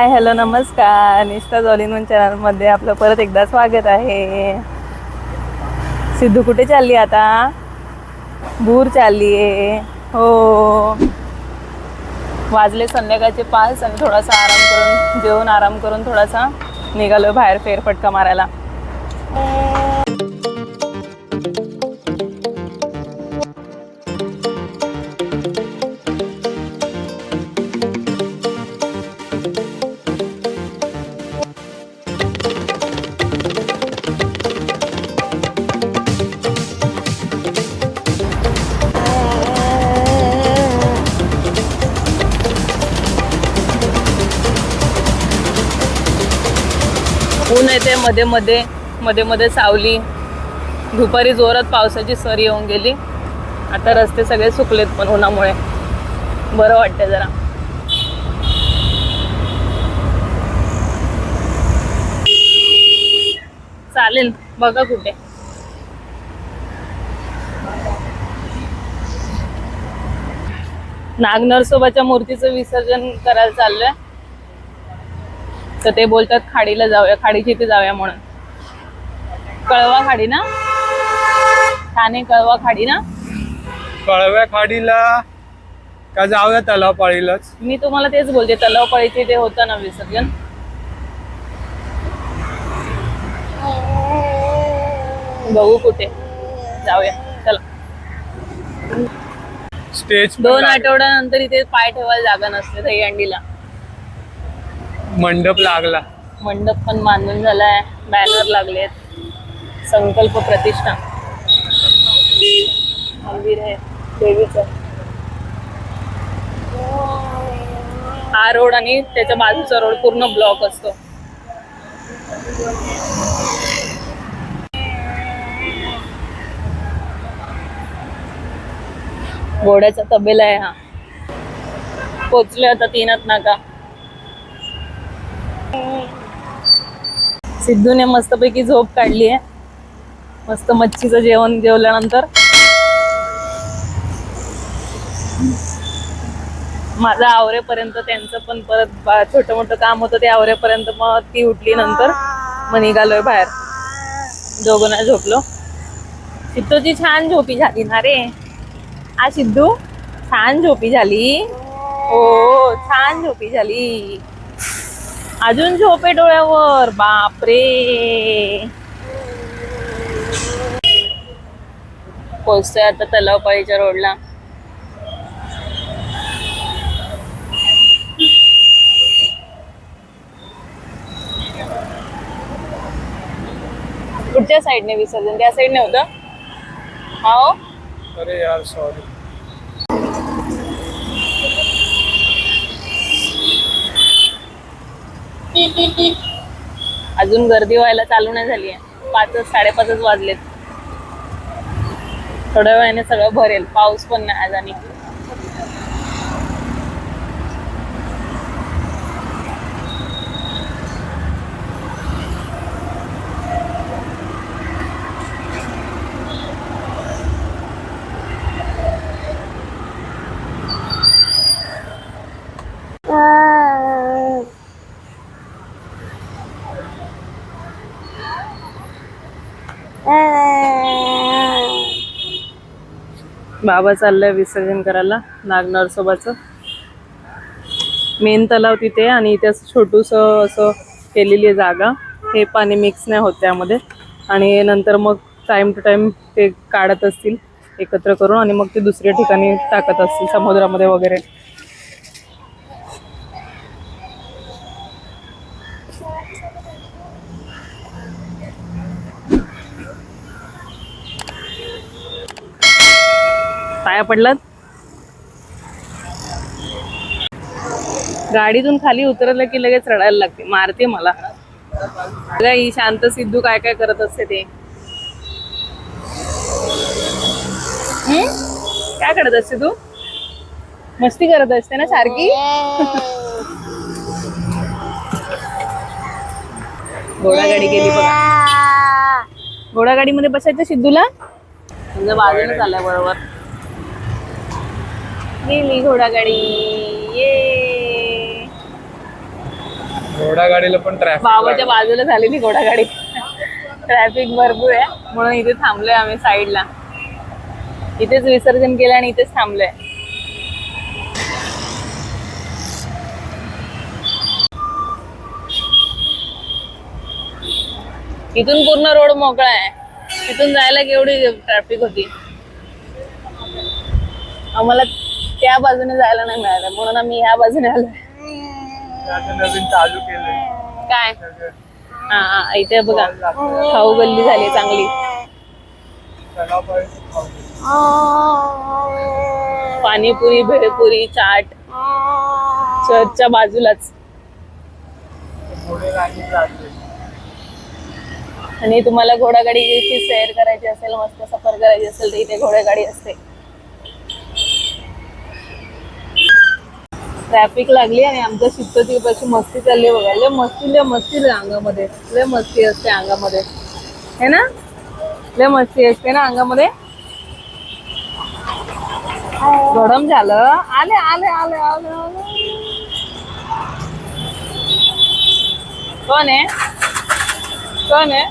Hi hello नमस्कार. निष्ठा जॉलिन चॅनलमध्ये आपलं परत एकदा स्वागत आहे. सिद्धू कुठे चालली आता? भूर चालली आहे हो. वाजले संध्याकाळचे पाच आणि थोडासा आराम करून जेवून आराम करून थोडासा निघालो बाहेर फेरफटका मारायला. मध्ये मध्ये मध्ये मध्ये सावली. दुपारी जोरात पावसाची सर येऊन गेली. आता रस्ते सगळे सुकलेत पण उन्हामुळे. बरं वाटतं जरा. चालेल बघा कुठे. नागनरसोबाच्या मूर्तीचं विसर्जन करायला चाललंय. तर ते बोलतात खाडीला जाऊया खाडीची इथे जाऊया म्हणून. कळवा खाडी ना? ठाणे कळवा खाडी ना? कळव्या खाडीला का जाऊया तलाव पाळीलाच मी तुम्हाला तेच बोलते तलावपाळीचे ते होतं ना विसर्जन. बघू कुठे. जाऊया चला. स्टेज दोन आठवड्यानंतर इथे पाय ठेवायला जागा नसते दहीहंडीला मंडप लागला. मंडप पण बांधून झालाय. बॅनर लागलेत. संकल्प प्रतिष्ठा. मंदिर आहे. देवीचं. हा रोड आणि त्याच्या बाजूचा रोड पूर्ण ब्लॉक असतो. घोड्याचा तबेला आहे हा. पोचले आता तीनच नाका. सिद्धूने मस्तपैकी झोप काढली आहे. मस्त मच्छीचं जेवण जेवल्यानंतर. माझं आवरेपर्यंत त्यांचं पण परत छोट छोटं मोठं काम होतं ते आवरेपर्यंत मग ती उठली नंतर. मग निघालोय बाहेर. दोघं झोपलो. सिद्धूची छान झोपी झाली ना रे. आ सिद्धू? छान झोपी झाली. हो छान झोपी झाली. अजून झोपे डोळ्यावर बापरे. पोचतोय आता तलावपाळीच्या रोडला. कुठच्या साईडने विसर्जन त्या साईडने होतं? हो अरे यार सॉरी अजून गर्दी व्हायला चालू नाही झाली आहे. पाचच साडेपाचच वाजलेत. थोड्या वेळाने सगळं भरेल. पाऊस पण नाही आज आणि. बाबा चाललाय विसर्जन करायला नागनरसोबाचं मेन तलाव तिथे आणि इथे असं छोटूस असं केलेली आहे जागा. हे पाणी मिक्स नाही होत त्यामध्ये. आणि नंतर मग टाइम टू टाइम ते काढत असतील एकत्र करून आणि मग ते दुसऱ्या ठिकाणी टाकत असतील समुद्रामध्ये वगैरे. पाया पडलात? गाडीतून खाली उतरलं की लगेच रडायला लागते. मारते मला. ही शांत सिद्धू काय काय करत असते ते. काय करत असते तू? मस्ती करत असते ना सारखी? घोडागाडी गेली बघा. घोडागाडीमध्ये बसायचं सिद्धूला? म्हणजे बाजूने चाललाय बरोबर. गेली घोडागाडी. ये. घोडा गाडीला पण ट्रॅफिक बाबाच्या बाजूला झालेली घोडागाडी. ट्रॅफिक भरपूर आहे. म्हणून इथे थांबलोय आम्ही साईडला. इथेच विसर्जन केलं आणि इथेच थांबलोय. इथून पूर्ण रोड मोकळा आहे. तिथून जायला केवढी ट्रॅफिक होती? आम्हाला त्या बाजूने जायला नाही मिळालं. म्हणून आम्ही ह्या बाजूने आलोय नवीन चालू केलंय. काय? हा हा इथे बघा. खाऊ गल्ली झाली चांगली. खाऊ. पाणीपुरी भेळपुरी चाट. चर्चच्या बाजूलाच. पुढे गाडी चालते आणि तुम्हाला घोडागाडीची सैर करायची असेल मस्त सफर करायची असेल तर इथे घोडागाडी असते. ट्रॅफिक लागली आणि आमच्या शिस्तची पाशी मस्ती चालली बघा. लय मस्ती लय मस्ती लय अंगामध्ये. लय मस्ती असते अंगामध्ये. है ना? लय मस्ती असते ना अंगामध्ये? गरम झालं. आले आले आले आले आले. कोण आहे? कोण आहे?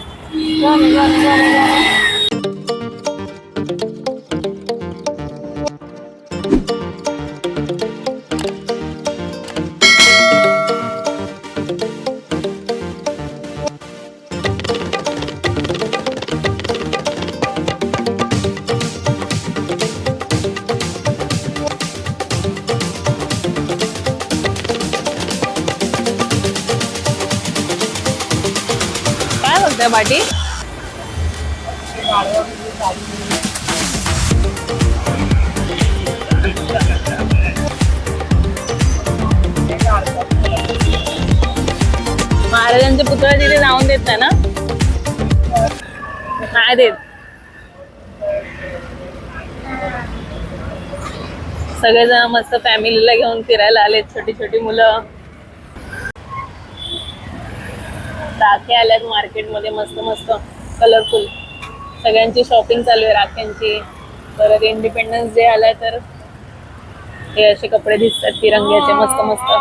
कोण आहे? कोण आहे? काय महाराजांचे पुतळा तिथे जाऊन देत ना? काय देत? सगळेजण मस्त फॅमिलीला घेऊन फिरायला आलेत छोटी छोटी मुलं. राखे आल्यात मार्केटमध्ये मस्त मस्त कलरफुल सगळ्यांची शॉपिंग चालू आहे राख्यांची. परत इंडिपेंडन्स डे आलाय तर हे असे कपडे दिसतात तिरंग्याचे मस्त मस्त.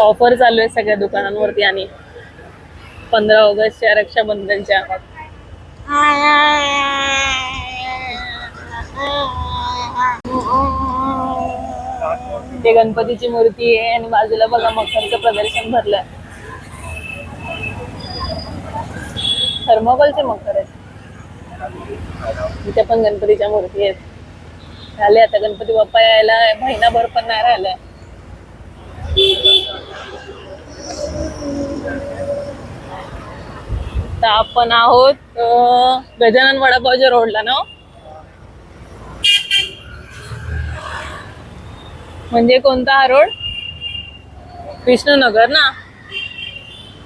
ऑफर चालू आहे सगळ्या दुकानांवरती आणि पंधरा ऑगस्टच्या रक्षाबंधनच्या. ते गणपतीची मूर्ती आहे आणि बाजूला बघा मखरचं प्रदर्शन भरलंय. थर्मोकॉलचे मखर आहेत. इथे पण गणपतीच्या मूर्ती आहेत. झाले आता गणपती बाप्पा यायला महिनाभर पण नाही राहिलाय. तर आपण आहोत गजानन वडापावच्या रोडला ना हो? म्हणजे कोणता हा रोड? विष्णुनगर ना?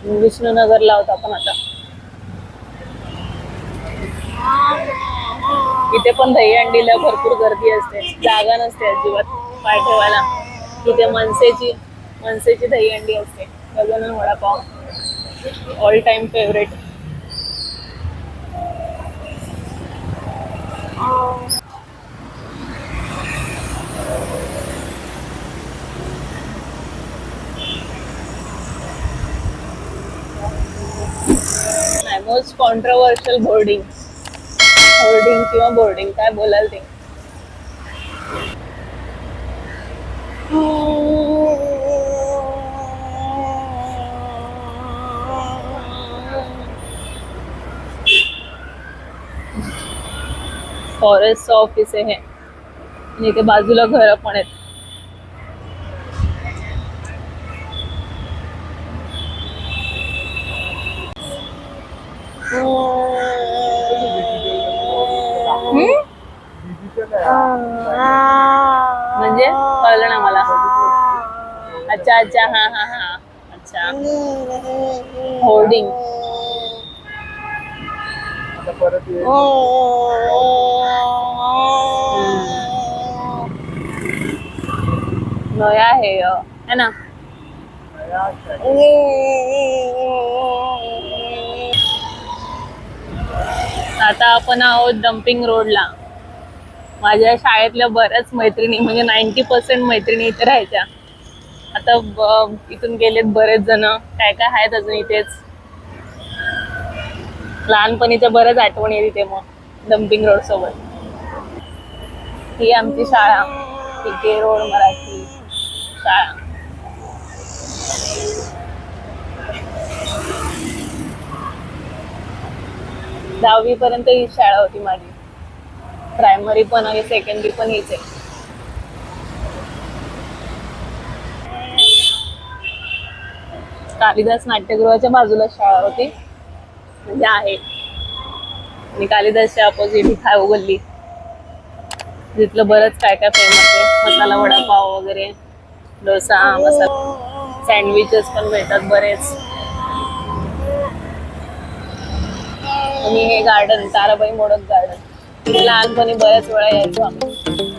विष्णुनगर लावत आपण आता. इथे पण दहीहंडीला भरपूर गर्दी असते. जागा नसते अजिबात पाय ठेवायला. इथे मनसेची मनसेची दहीहंडी असते. Gajanan vada pav. All time favourite most controversial boarding hoarding किंवा बोर्डिंग काय बोलाल ते? फॉरेस्ट ऑफिस आहे हे. आणि इथे बाजूला घरं पण आहेत. म्हणजे? कळलं ना मला? अच्छा अच्छा हा हा हा. अच्छा. होर्डिंग आता परत ये. नया आहे अ, है ना? आता आपण आहोत डम्पिंग रोडला माझ्या शाळेतल्या बऱ्याच मैत्रिणी म्हणजे नाईन्टी पर्सेंट मैत्रिणी इथे राहायच्या. आता इथून गेलेत बरेच जण. काय काय आहेत अजून इथेच? लहानपणीच्या बऱ्याच आठवणी आहेत इथे मग डम्पिंग रोड सोबत. ही आमची शाळा. रोड मराठी शाळा. दहावी पर्यंत ही शाळा होती माझी. प्रायमरी पण आणि सेकंडरी पण हीच आहे. कालिदास नाट्यगृहाच्या बाजूला शाळा होती. म्हणजे आहे. आणि कालिदासच्या अपोजिट ही खाऊ गल्ली तिथलं बरंच काय काय फेमस आहे. मसाला वडापाव वगैरे डोसा मसाला. सँडविचेस पण मिळतात बरेच. आणि हे गार्डन ताराबाई मोडक गार्डन लहानपणी बऱ्याच वेळा यायचो आम्ही.